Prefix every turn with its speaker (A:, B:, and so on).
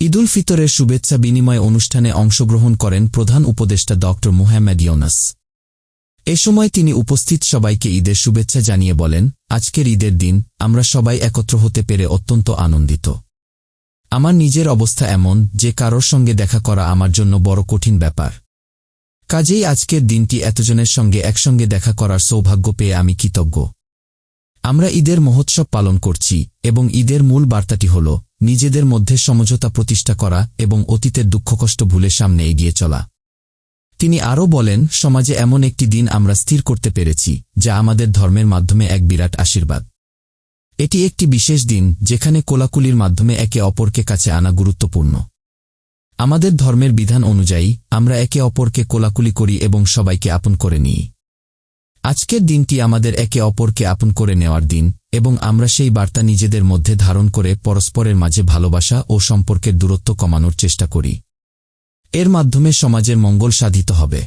A: ঈদুল ফিতরের শুভেচ্ছা বিনিময় অনুষ্ঠানে অংশগ্রহণ করেন প্রধান উপদেষ্টা ড মুহাম্মদ ইউনাস। এ সময় তিনি উপস্থিত সবাইকে ঈদের শুভেচ্ছা জানিয়ে বলেন, আজকের ঈদের দিন, আমরা সবাই একত্র হতে পেরে অত্যন্ত আনন্দিত। আমার নিজের অবস্থা এমন যে কারোর সঙ্গে দেখা করা আমার জন্য বড় কঠিন ব্যাপার। কাজেই আজকের দিনটি এতজনের সঙ্গে একসঙ্গে দেখা করার সৌভাগ্য পেয়ে আমি কৃতজ্ঞ। আমরা ঈদের মহোৎসব পালন করছি এবং ঈদের মূল বার্তাটি হল নিজেদের মধ্যে সমঝোতা প্রতিষ্ঠা করা এবং অতীতের দুঃখকষ্ট ভুলে সামনে এগিয়ে চলা। তিনি আরও বলেন, সমাজে এমন একটি দিন আমরা স্থির করতে পেরেছি, যা আমাদের ধর্মের মাধ্যমে এক বিরাট আশীর্বাদ। এটি একটি বিশেষ দিন, যেখানে কোলাকুলির মাধ্যমে একে অপরকে কাছে আনা গুরুত্বপূর্ণ। আমাদের ধর্মের বিধান অনুযায়ী, আমরা একে অপরকে কোলাকুলি করি এবং সবাইকে আপন করে নিই। আজকের দিনটি আমাদের একে অপরকে আপন করে নেওয়ার দিন, এবং আমরা সেই বার্তা নিজেদের মধ্যে ধারণ করে পরস্পরের মাঝে ভালোবাসা ও সম্পর্কের দূরত্ব কমানোর চেষ্টা করি। এর মাধ্যমে সমাজের মঙ্গল সাধিত হবে।